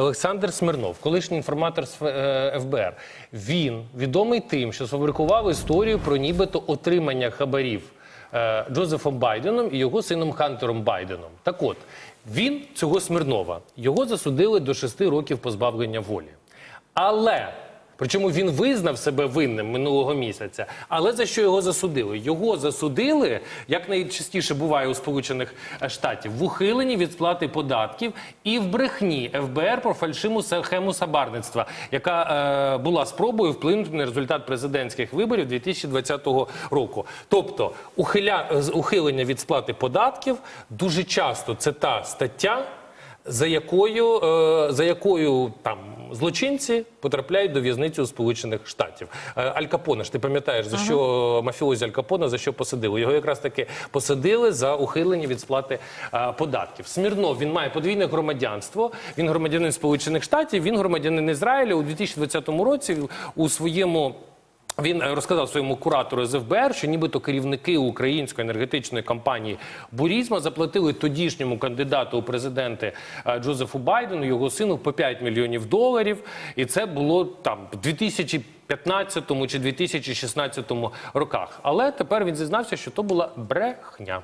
Олександр Смирнов, колишній інформатор е, ФБР. Він відомий тим, що сфабрикував історію про нібито отримання хабарів е, Джозефом Байденом і його сином Хантером Байденом. Так от, він цього Смирнова, його засудили до 6 років позбавлення волі. Але причому він визнав себе винним минулого місяця. Але за що його засудили? Його засудили, як найчастіше буває у Сполучених Штатів, в ухиленні від сплати податків і в брехні ФБР про фальшиву схему сабарництва, яка е, була спробою вплинути на результат президентських виборів 2020 року. Тобто, ухиля, ухилення від сплати податків дуже часто це та стаття за якою, е, за якою там злочинці потрапляють до в'язниці у Сполучених Штатів. Е, Аль Капоне ж ти пам'ятаєш, за що мафіозі Аль Капоне, за що посадили? Його якраз таки посадили за ухилення від сплати е, податків. Смірнов він має подвійне громадянство. Він громадянин Сполучених Штатів, він громадянин Ізраїля у 2020 році у своєму. Він е, розказав своєму куратору з ФБР, що нібито керівники української енергетичної компанії Бурізма заплатили тодішньому кандидату у президенти е, Джозефу Байдену, його сину, по 5 мільйонів доларів. І це було там в 2015 чи 2016 роках. Але тепер він зізнався, що то була брехня.